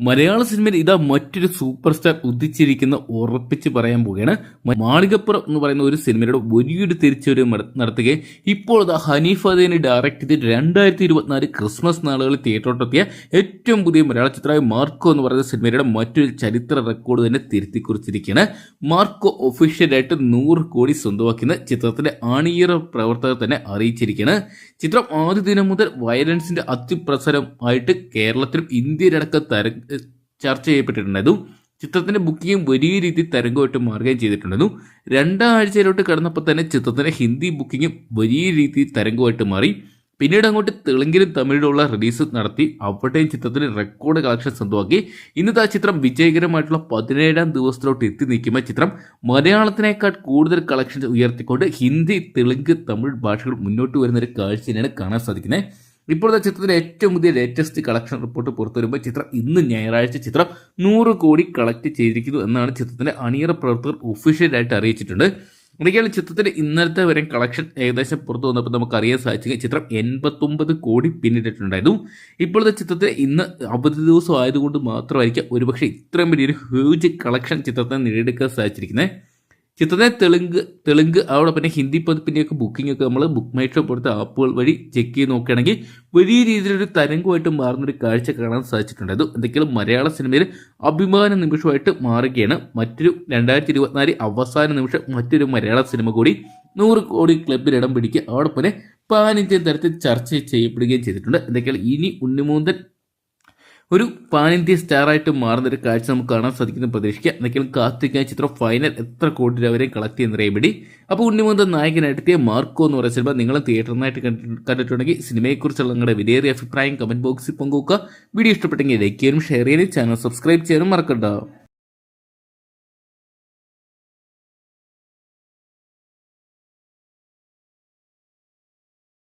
മലയാള സിനിമയിൽ ഇതാ മറ്റൊരു സൂപ്പർ സ്റ്റാർ ഉദിച്ചിരിക്കുന്ന ഉറപ്പിച്ച് പറയാൻ പോവുകയാണ്. മാളികപ്പുറം എന്ന് പറയുന്ന ഒരു സിനിമയുടെ വലിയൊരു തിരിച്ചുവരവ് മട- നടത്തുകയും ഇപ്പോൾ ഇതാ ഹനീഫ് അദേനെ ഡയറക്റ്റ് ചെയ്ത് രണ്ടായിരത്തി ഇരുപത്തിനാല് ക്രിസ്മസ് നാളുകളിൽ തിയേറ്ററോട്ടെത്തിയ ഏറ്റവും പുതിയ മലയാള ചിത്രമായ മാർക്കോ എന്ന് പറയുന്ന സിനിമയുടെ മറ്റൊരു ചരിത്ര റെക്കോർഡ് തന്നെ തിരുത്തി കുറിച്ചിരിക്കുകയാണ് മാർക്കോ ഒഫീഷ്യലായിട്ട് നൂറ് കോടി സ്വന്തമാക്കുന്ന ചിത്രത്തിന്റെ ആണീയറ പ്രവർത്തകർ തന്നെ അറിയിച്ചിരിക്കുകയാണ്. ചിത്രം ആദ്യ ദിനം മുതൽ വയലൻസിന്റെ അതിപ്രസരമായിട്ട് കേരളത്തിലും ഇന്ത്യയിലടക്കം തര ചർച്ച ചെയ്യപ്പെട്ടിട്ടുണ്ടായിരുന്നു ചിത്രത്തിന്റെ ബുക്കിംഗ് വലിയ രീതിയിൽ തരംഗമായിട്ട് മാറുകയും ചെയ്തിട്ടുണ്ടായിരുന്നു രണ്ടാഴ്ചയിലോട്ട് കടന്നപ്പോൾ തന്നെ ചിത്രത്തിന്റെ ഹിന്ദി ബുക്കിംഗും വലിയ രീതിയിൽ തരംഗമായിട്ട് മാറി. പിന്നീട് അങ്ങോട്ട് തെലുങ്കിലും തമിഴിലുള്ള റിലീസ് നടത്തി അവിടെയും ചിത്രത്തിന് റെക്കോർഡ് കളക്ഷൻ സ്വന്തമാക്കി. ഇന്നത്തെ ആ ചിത്രം വിജയകരമായിട്ടുള്ള പതിനേഴാം ദിവസത്തിലോട്ട് എത്തി നിൽക്കുമ്പോൾ ചിത്രം. മലയാളത്തിനേക്കാൾ കൂടുതൽ കളക്ഷൻ ഉയർത്തിക്കൊണ്ട് ഹിന്ദി തെലുങ്ക് തമിഴ് ഭാഷകൾ മുന്നോട്ട് വരുന്ന ഒരു തന്നെയാണ് കാണാൻ സാധിക്കുന്നത്. ഇപ്പോഴത്തെ ചിത്രത്തിലെ ഏറ്റവും പുതിയ ലേറ്റസ്റ്റ് കളക്ഷൻ റിപ്പോർട്ട് പുറത്തു വരുമ്പോൾ ചിത്രം ഇന്ന് ഞായറാഴ്ച ചിത്രം നൂറ് കോടി കളക്ട് ചെയ്തിരിക്കുന്നു എന്നാണ് ചിത്രത്തിന്റെ അണിയറ പ്രവർത്തകർ ഒഫീഷ്യലായിട്ട് അറിയിച്ചിട്ടുണ്ട്. ഒരിക്കലും ചിത്രത്തിന്റെ ഇന്നലത്തെ വരെ കളക്ഷൻ ഏകദേശം പുറത്തു വന്നപ്പോൾ നമുക്ക് അറിയാൻ സാധിച്ചു ചിത്രം എൺപത്തൊമ്പത് കോടി പിന്നിട്ടിട്ടുണ്ടായിരുന്നു. ഇപ്പോഴത്തെ ചിത്രത്തിൽ ഇന്ന് അവധി ദിവസം ആയതുകൊണ്ട് മാത്രമായിരിക്കാം ഒരുപക്ഷെ ഇത്രയും വലിയൊരു ഹ്യൂജ് കളക്ഷൻ ചിത്രത്തെ നേടിയെടുക്കാൻ സാധിച്ചിരിക്കുന്നത്. ചിത്രത്തെ തെലുങ്ക് തെലുങ്ക് അവിടെ പിന്നെ ഹിന്ദി പതിപ്പിന്റെയൊക്കെ ബുക്കിംഗ് ഒക്കെ നമ്മൾ ബുക്ക് മൈറ്റ് പോലത്തെ ആപ്പുകൾ വഴി ചെക്ക് ചെയ്ത് നോക്കുകയാണെങ്കിൽ വലിയ രീതിയിലൊരു തരംഗമായിട്ട് മാറുന്നൊരു കാഴ്ച കാണാൻ സാധിച്ചിട്ടുണ്ട്. അത് എന്തെങ്കിലും മലയാള സിനിമയിൽ അഭിമാന നിമിഷമായിട്ട് മാറുകയാണ്. മറ്റൊരു രണ്ടായിരത്തി ഇരുപത്തിനാല് അവസാന നിമിഷം മറ്റൊരു മലയാള സിനിമ കൂടി നൂറ് കോടി ക്ലബിൽ ഇടം പിടിക്കുക. അവിടെ പിന്നെ പാനിന്ത്യൻ തരത്തിൽ ചർച്ച ചെയ്യപ്പെടുകയും ചെയ്തിട്ടുണ്ട്. എന്തൊക്കെയാണ്? ഇനി ഉണ്ണിമൂന്തൻ ഒരു പാനിന്ത്യ ആയിട്ട് മാറുന്ന ഒരു കാഴ്ച നമുക്ക് കാണാൻ സാധിക്കുന്ന പ്രതീക്ഷിക്കുക എന്തെങ്കിലും കാത്തിരിക്കാൻ ചിത്രം. ഫൈനൽ എത്ര കോടി രൂപ വരെ കളക്ട് ചെയ്യുന്ന വേണ്ടി അപ്പോൾ ഉണ്ണിമുന്ത നായകനായിട്ടെത്തിയ മാർക്കോ എന്ന് പറയുന്ന സിനിമ നിങ്ങൾ തിയേറ്ററിനായിട്ട് കണ്ടിട്ടുണ്ടെങ്കിൽ സിനിമയെക്കുറിച്ചുള്ള നിങ്ങളുടെ വിലയേറിയ അഭിപ്രായം കമന്റ് ബോക്സിൽ പങ്കുവെക്കുക. വീഡിയോ ഇഷ്ടപ്പെട്ടെങ്കിൽ ലൈക്ക് ചെയ്യാനും ഷെയർ ചെയ്യാനും ചാനൽ സബ്സ്ക്രൈബ് ചെയ്യാനും മറക്കണ്ട.